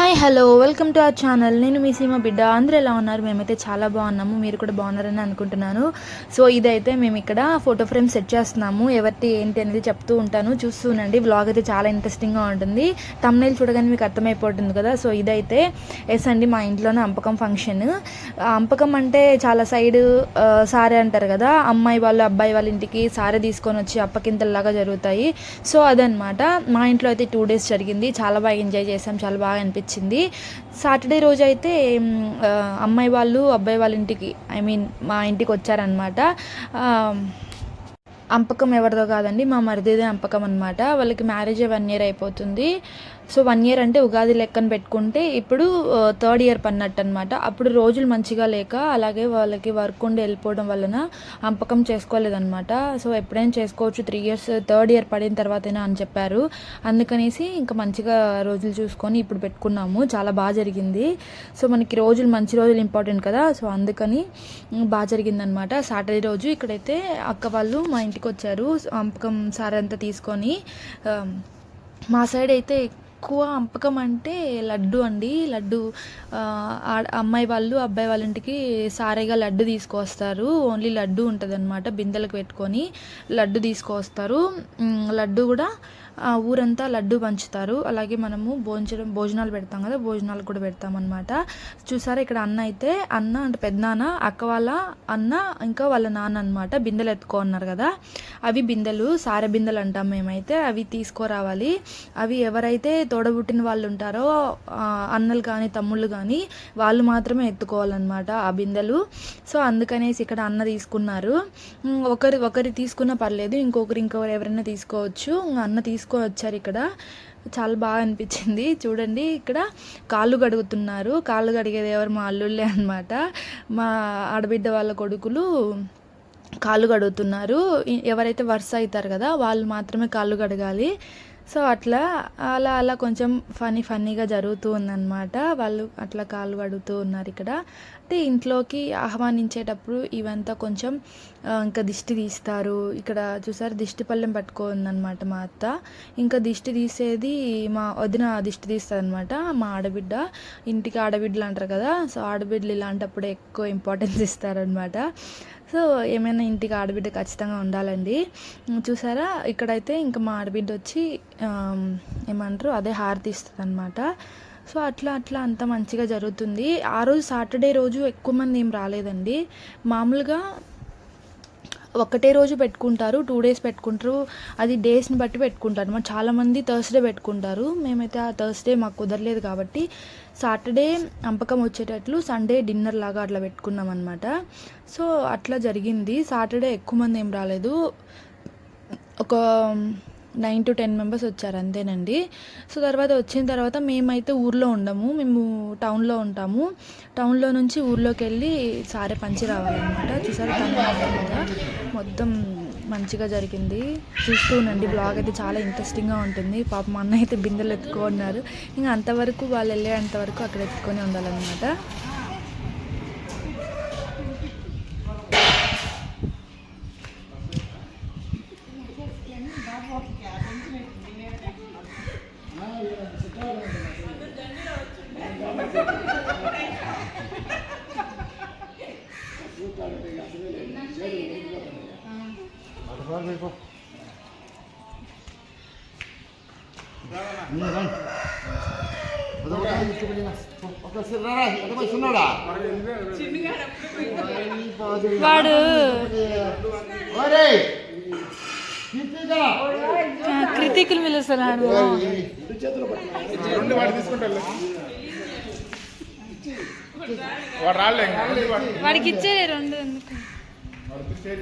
Hi hello. Welcome to our channel. నేను మీ సీమ బిడ్డ. అందరూ ఎలా ఉన్నారు? మేమైతే చాలా బాగున్నాము. మీరు కూడా బాగున్నారని అనుకుంటున్నాను. సో ఇదైతే మేము ఇక్కడ ఫోటో ఫ్రేమ్ సెట్ చేస్తున్నాము. ఎవరిటి ఏంటి అనేది చెప్తూ ఉంటాను. చూస్తూనండి వ్లాగ్ అయితే చాలా ఇంట్రెస్టింగ్గా ఉంటుంది. తమ్నైల్ చూడగానే మీకు అర్థమైపోతుంది కదా. సో ఇదైతే ఎస్ అండి మా ఇంట్లోనే అంపకం ఫంక్షన్ అంపకం అంటే చాలా సైడ్ సారే అంటారు కదా. అమ్మాయి వాళ్ళు అబ్బాయి వాళ్ళ ఇంటికి సారే తీసుకొని వచ్చి అప్పకింతలాగా జరుగుతాయి. సో అదనమాట మా ఇంట్లో అయితే టూ డేస్ జరిగింది. చాలా బాగా ఎంజాయ్ చేసాం చాలా బాగా అనిపించింది. వచ్చింది. సాటర్డే రోజు అయితే అమ్మాయి వాళ్ళు అబ్బాయి వాళ్ళ ఇంటికి ఐ మీన్ మా ఇంటికి వచ్చారనమాట అంపకం ఎవరిదో కాదండి మా మరిదిదే అంపకం అనమాట వాళ్ళకి మ్యారేజ్ వన్ ఇయర్ అయిపోతుంది. సో వన్ ఇయర్ అంటే ఉగాది లెక్కన పెట్టుకుంటే ఇప్పుడు థర్డ్ ఇయర్ పన్నట్టు అనమాట అప్పుడు రోజులు మంచిగా లేక అలాగే వాళ్ళకి వర్క్ ఉండి వెళ్ళిపోవడం వలన అంపకం చేసుకోలేదన్నమాట. సో ఎప్పుడైనా చేసుకోవచ్చు త్రీ ఇయర్స్ థర్డ్ ఇయర్ పడిన తర్వాతైనా అని చెప్పారు. అందుకనేసి ఇంకా మంచిగా రోజులు చూసుకొని ఇప్పుడు పెట్టుకున్నాము. చాలా బాగా జరిగింది. సో మనకి రోజులు మంచి రోజులు ఇంపార్టెంట్ కదా. సో అందుకని బాగా జరిగిందనమాట సాటర్డే రోజు ఇక్కడైతే అక్క వాళ్ళు మా ఇంటికి వచ్చారు. అంపకం సార్ అంతా తీసుకొని మా సైడ్ అయితే ఎక్కువ అంపకం అంటే లడ్డు అండి. లడ్డు అమ్మాయి వాళ్ళు అబ్బాయి వాళ్ళ ఇంటికి సారేగా లడ్డు తీసుకొస్తారు. ఓన్లీ లడ్డు ఉంటుంది అనమాట బిందెలకు పెట్టుకొని లడ్డు తీసుకొస్తారు. లడ్డు కూడా ఊరంతా లడ్డు పంచుతారు. అలాగే మనము భోజనం భోజనాలు పెడతాం కదా భోజనాలు కూడా పెడతాం అనమాట చూసారా ఇక్కడ అన్న అయితే అన్న అంటే పెద్దనాన్న అక్క వాళ్ళ అన్న ఇంకా వాళ్ళ నాన్న అనమాట బిందెలు ఎత్తుకో అన్నారు కదా. అవి బిందెలు సార బిందెలు అంటాం మేమైతే అవి తీసుకురావాలి. అవి ఎవరైతే తోడబుట్టిన వాళ్ళు ఉంటారో అన్నలు కానీ తమ్ముళ్ళు కానీ వాళ్ళు మాత్రమే ఎత్తుకోవాలన్నమాట ఆ బిందెలు. సో అందుకనేసి ఇక్కడ అన్న తీసుకున్నారు. ఒకరి ఒకరి తీసుకున్న పర్లేదు ఇంకొకరు ఇంకొకరు ఎవరైనా తీసుకోవచ్చు. అన్న తీసుకు తీసుకొని వచ్చారు ఇక్కడ. చాలా బాగా అనిపించింది. చూడండి ఇక్కడ కాళ్ళు కడుగుతున్నారు. కాళ్ళు కడిగేది ఎవరు? మా అల్లుళ్ళే అనమాట మా ఆడబిడ్డ వాళ్ళ కొడుకులు కాళ్ళు కడుగుతున్నారు. ఎవరైతే వరుస అవుతారు కదా వాళ్ళు మాత్రమే కాళ్ళు కడగాలి. సో అట్లా అలా అలా కొంచెం ఫనీ ఫన్నీగా జరుగుతూ ఉందన్నమాట. వాళ్ళు అట్లా కాళ్ళు కడుగుతూ ఉన్నారు ఇక్కడ. అంటే ఇంట్లోకి ఆహ్వానించేటప్పుడు ఇవంతా కొంచెం ఇంకా దిష్టి తీస్తారు. ఇక్కడ చూసారు? దిష్టి పళ్ళెం పట్టుకోందనమాట మా అత్త. ఇంకా దిష్టి తీసేది మా వదిన దిష్టి తీస్తుంది అనమాట మా ఆడబిడ్డ. ఇంటికి ఆడబిడ్డలు అంటారు కదా సో ఆడబిడ్డలు ఇలాంటప్పుడు ఎక్కువ ఇంపార్టెన్స్ ఇస్తారనమాట సో ఏమైనా ఇంటికి ఆడబిడ్డ ఖచ్చితంగా ఉండాలండి. చూసారా? ఇక్కడైతే ఇంకా మా ఆడబిడ్డ వచ్చి ఏమంటారు? అదే హారతి ఇస్తుంది అనమాట సో అట్లా అట్లా అంత మంచిగా జరుగుతుంది. ఆ రోజు సాటర్డే రోజు ఎక్కువ మంది ఏం రాలేదండి. మామూలుగా ఒకటే రోజు పెట్టుకుంటారు టూ డేస్ పెట్టుకుంటారు అది డేస్ని బట్టి పెట్టుకుంటారు. మరి చాలామంది థర్స్డే పెట్టుకుంటారు. మేమైతే ఆ థర్స్డే మాకు కుదరలేదు కాబట్టి సాటర్డే అంపకం వచ్చేటట్లు సండే డిన్నర్ లాగా అట్లా పెట్టుకున్నాం అనమాట సో అట్లా జరిగింది. సాటర్డే ఎక్కువ మంది ఏం రాలేదు. ఒక నైన్ టు టెన్ మెంబర్స్ వచ్చారు అంతేనండి. సో తర్వాత వచ్చిన తర్వాత మేమైతే ఊర్లో ఉండము. మేము టౌన్లో ఉంటాము. టౌన్లో నుంచి ఊర్లోకి వెళ్ళి సారే పంచి రావాలన్నమాట. చూసారు? మొత్తం మంచిగా జరిగింది. చూస్తూ ఉండండి. బ్లాగ్ అయితే చాలా ఇంట్రెస్టింగ్గా ఉంటుంది. పాప మా అన్న అయితే బిందెలు ఎత్తుకో ఉన్నారు ఇంకా అంతవరకు వాళ్ళు వెళ్ళేంత వరకు అక్కడ ఎత్తుకొని ఉండాలన్నమాట. వాడు. కృతికులు పిలుస్తున్నాడు వాడికి ఇచ్చే రెండు ఎందుకు? వాడు స్టే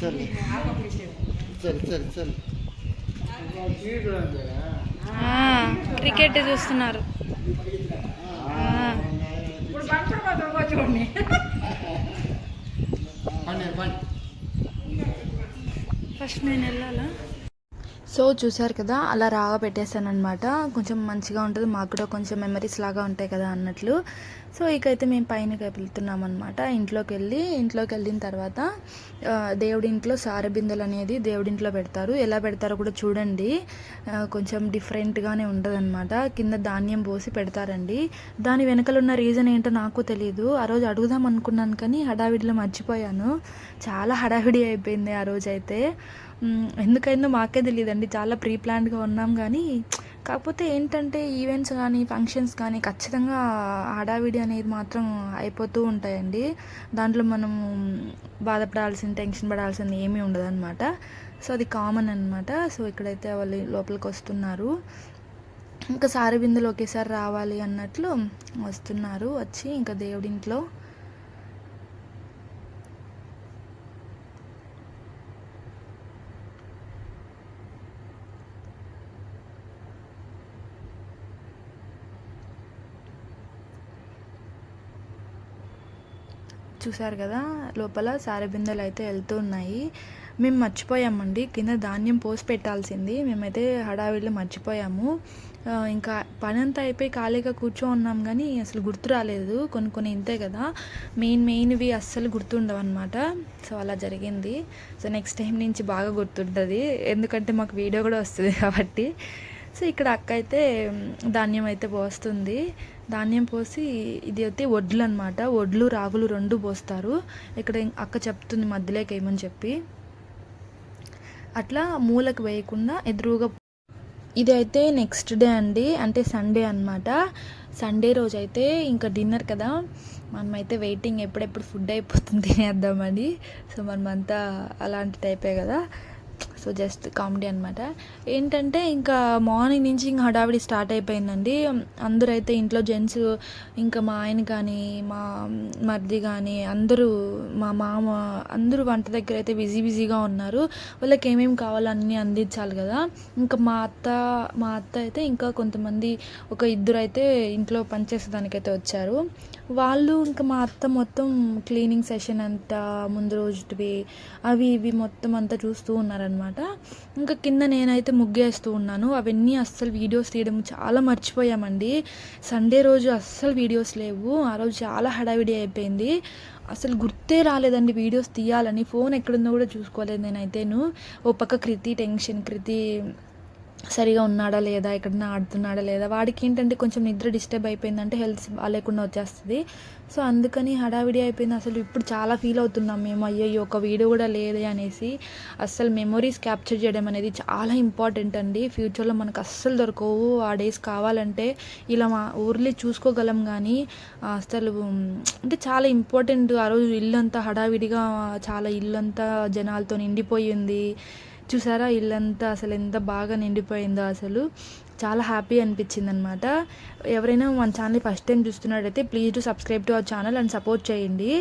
సరే సరే సరే ఆ, క్రికెట్ చూస్తున్నారు ఫస్ట్ నేను వెళ్ళాలా? సో చూసారు కదా అలా రాగా పెట్టేశాను అనమాట కొంచెం మంచిగా ఉంటుంది మాకు కూడా కొంచెం మెమరీస్ లాగా ఉంటాయి కదా అన్నట్లు. సో ఇకైతే మేము పైన వెళ్తున్నాం అనమాట ఇంట్లోకి వెళ్ళి ఇంట్లోకి వెళ్ళిన తర్వాత దేవుడింట్లో సారబిందెలు అనేది దేవుడి ఇంట్లో పెడతారు. ఎలా పెడతారో కూడా చూడండి. కొంచెం డిఫరెంట్గానే ఉంటుంది అనమాట కింద ధాన్యం పోసి పెడతారండి. దాని వెనకలు ఉన్న రీజన్ ఏంటో నాకు తెలియదు ఆ రోజు అడుగుదాం అనుకున్నాను కానీ హడావిడిలో మర్చిపోయాను. చాలా హడావిడి అయిపోయింది ఆ రోజు అయితే ఎందుకైందో మాకే తెలియదండి చాలా ప్రీ ప్లాన్డ్గా ఉన్నాం కానీ కాకపోతే ఏంటంటే ఈవెంట్స్ కానీ ఫంక్షన్స్ కానీ ఖచ్చితంగా హడావిడి అనేది మాత్రం అయిపోతూ ఉంటాయండి. దాంట్లో మనం బాధపడాల్సిన టెన్షన్ పడాల్సింది ఏమీ ఉండదన్నమాట. సో అది కామన్ అనమాట సో ఇక్కడైతే వాళ్ళు లోపలికి వస్తున్నారు. ఇంకా సారి బిందులు ఒకేసారి రావాలి అన్నట్లు వస్తున్నారు. వచ్చి ఇంకా దేవుడింట్లో చూసారు కదా లోపల సారెబిందెలు అయితే వెళ్తూ ఉన్నాయి. మేము మర్చిపోయామండి. కింద ధాన్యం పోసి పెట్టాల్సింది. మేమైతే హడావిడిలో మర్చిపోయాము. ఇంకా పని అంతా అయిపోయి ఖాళీగా కూర్చో ఉన్నాం కానీ అసలు గుర్తు రాలేదు. కొన్ని కొన్ని ఇంతే కదా. మెయిన్ మెయిన్వి అస్సలు గుర్తుండవు అనమాట సో అలా జరిగింది. సో నెక్స్ట్ టైం నుంచి బాగా గుర్తుంటుంది. ఎందుకంటే మాకు వీడియో కూడా వస్తుంది కాబట్టి. సో ఇక్కడ అక్క అయితే ధాన్యం అయితే పోస్తుంది. ధాన్యం పోసి ఇది అయితే వడ్లు అనమాట వడ్లు రాగులు రెండు పోస్తారు. ఇక్కడ అక్క చెప్తుంది మధ్యలోకి వేయమని చెప్పి. అట్లా మూలకు వేయకుండా ఎదురుగా ఇది అయితే నెక్స్ట్ డే అండి. అంటే సండే అన్నమాట. సండే రోజు అయితే ఇంకా డిన్నర్ కదా. మనమైతే వెయిటింగ్ ఎప్పుడెప్పుడు ఫుడ్ అయిపోతుంది తినేద్దామని. సో మనమంతా అలాంటి టైపే కదా. సో జస్ట్ కామెడీ అనమాట ఏంటంటే ఇంకా మార్నింగ్ నుంచి ఇంకా హడావిడి స్టార్ట్ అయిపోయిందండి. అందరూ అయితే ఇంట్లో జెంట్స్ ఇంకా మా ఆయన కానీ మా మరిది కానీ అందరూ మా మామ అందరూ వంట దగ్గర అయితే బిజీ బిజీగా ఉన్నారు. వాళ్ళకి ఏమేమి కావాలన్నీ అందించాలి కదా. ఇంకా మా అత్త మా అత్త అయితే ఇంకా కొంతమంది ఒక ఇద్దరు అయితే ఇంట్లో పనిచేసేదానికైతే వచ్చారు. వాళ్ళు ఇంకా మా అత్త మొత్తం క్లీనింగ్ సెషన్ అంతా ముందు రోజువి అవి ఇవి మొత్తం అంతా చూస్తూ ఉన్నారనమాట ఇంకా కింద నేనైతే ముగ్గేస్తూ ఉన్నాను. అవన్నీ అస్సలు వీడియోస్ తీయడం చాలా మర్చిపోయామండి. సండే రోజు అస్సలు వీడియోస్ లేవు. ఆ రోజు చాలా హడావిడి అయిపోయింది. అసలు గుర్తే రాలేదండి వీడియోస్ తీయాలని. ఫోన్ ఎక్కడుందో కూడా చూసుకోలేదు నేనైతేను. ఓ పక్క కృతి టెన్షన్ కృతి సరిగా ఉన్నాడా లేదా ఎక్కడన్నా ఆడుతున్నాడా లేదా వాడికి ఏంటంటే కొంచెం నిద్ర డిస్టర్బ్ అయిపోయిందంటే హెల్త్ బాగాలేకుండా వచ్చేస్తుంది. సో అందుకని హడావిడి అయిపోయింది. అసలు ఇప్పుడు చాలా ఫీల్ అవుతున్నాం మేము. అయ్యో ఒక వీడియో కూడా లేదే అనేసి అస్సలు మెమొరీస్ క్యాప్చర్ చేయడం అనేది చాలా ఇంపార్టెంట్ అండి. ఫ్యూచర్లో మనకు అస్సలు దొరకవు. ఆ డేస్ కావాలంటే ఇలా మా ఊర్లో చూసుకోగలం కానీ అసలు అంటే చాలా ఇంపార్టెంట్ ఆ రోజు ఇల్లంతా హడావిడిగా చాలా ఇల్లంతా జనాలతో నిండిపోయి ఉంది. చూసారా ఇల్లంతా అసలు ఎంత బాగా నిండిపోయిందో అసలు. చాలా హ్యాపీ అనిపించింది అనమాట ఎవరైనా మన ఛానల్ ఫస్ట్ టైం చూస్తున్నట్టయితే please to subscribe to our channel and support చేయండి.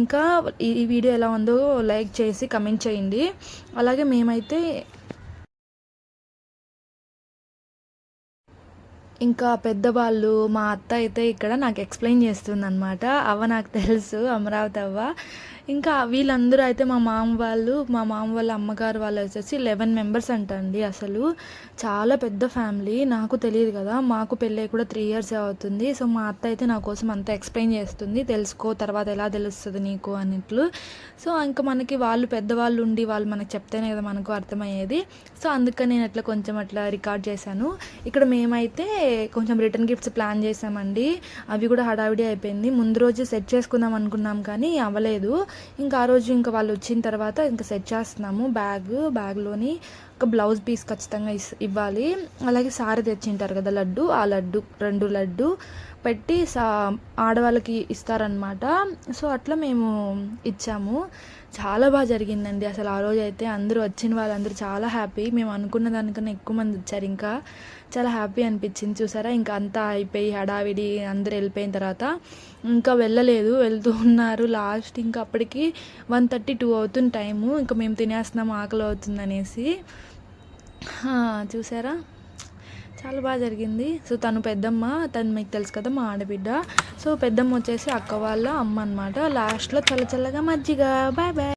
ఇంకా ఈ ఈ వీడియో ఎలా ఉందో లైక్ చేసి కమెంట్ చేయండి. అలాగే మేమైతే ఇంకా పెద్దవాళ్ళు మా అత్త అయితే ఇక్కడ నాకు ఎక్స్ప్లెయిన్ చేస్తుంది అనమాట అవ్వ నాకు తెలుసు అమరావతి అవ్వ. ఇంకా వీళ్ళందరూ అయితే మా మామ వాళ్ళు మా మామ వాళ్ళ అమ్మగారు వాళ్ళు వచ్చేసి లెవెన్ మెంబర్స్ అంటండి అసలు. చాలా పెద్ద ఫ్యామిలీ నాకు తెలియదు కదా మాకు పెళ్ళి కూడా త్రీ ఇయర్స్ అవుతుంది. సో మా అత్త అయితే నా కోసం అంతా ఎక్స్ప్లెయిన్ చేస్తుంది. తెలుసుకో తర్వాత ఎలా తెలుస్తుంది నీకు అన్నట్లు. సో ఇంకా మనకి వాళ్ళు పెద్దవాళ్ళు ఉండి వాళ్ళు మనకు చెప్తేనే కదా మనకు అర్థమయ్యేది. సో అందుకని నేను అట్లా కొంచెం అట్లా రికార్డ్ చేశాను. ఇక్కడ మేమైతే కొంచెం రిటర్న్ గిఫ్ట్స్ ప్లాన్ చేసామండి అవి కూడా హడావిడి అయిపోయింది. ముందు రోజు సెట్ చేసుకుందాం అనుకున్నాం కానీ అవ్వలేదు ఇంకా ఆ రోజు ఇంకా వాళ్ళు వచ్చిన తర్వాత ఇంకా సెట్ చేస్తున్నాము. బ్యాగ్ బ్యాగ్లోని ఒక బ్లౌజ్ పీస్ ఖచ్చితంగా ఇస్ ఇవ్వాలి. అలాగే సారీ తెచ్చింటారు కదా లడ్డు ఆ లడ్డు రెండు లడ్డు పెట్టి సా ఆడవాళ్ళకి ఇస్తారనమాట సో అట్లా మేము ఇచ్చాము. చాలా బాగా జరిగిందండి. అసలు ఆ రోజు అయితే అందరూ వచ్చిన వాళ్ళందరూ చాలా హ్యాపీ. మేము అనుకున్న దానికన్నా ఎక్కువ మంది వచ్చారు ఇంకా. చాలా హ్యాపీ అనిపించింది. చూసారా? ఇంకా అంతా అయిపోయి హడావిడి అందరూ వెళ్ళిపోయిన తర్వాత ఇంకా వెళ్ళలేదు. వెళ్తూ ఉన్నారు. లాస్ట్ ఇంకా అప్పటికి వన్ థర్టీ టూ అవుతుంది టైము ఇంకా మేము తినేస్తున్నాం ఆకలి అవుతుంది అనేసి. చూసారా? చాలా బాగా జరిగింది. సో తను పెద్దమ్మ తను మీకు తెలుసు కదా మా ఆడబిడ్డ. సో పెద్దమ్మ వచ్చేసి అక్క వాళ్ళ అమ్మ అనమాట లాస్ట్లో చల్ల చల్లగా మజ్జిగ. Bye bye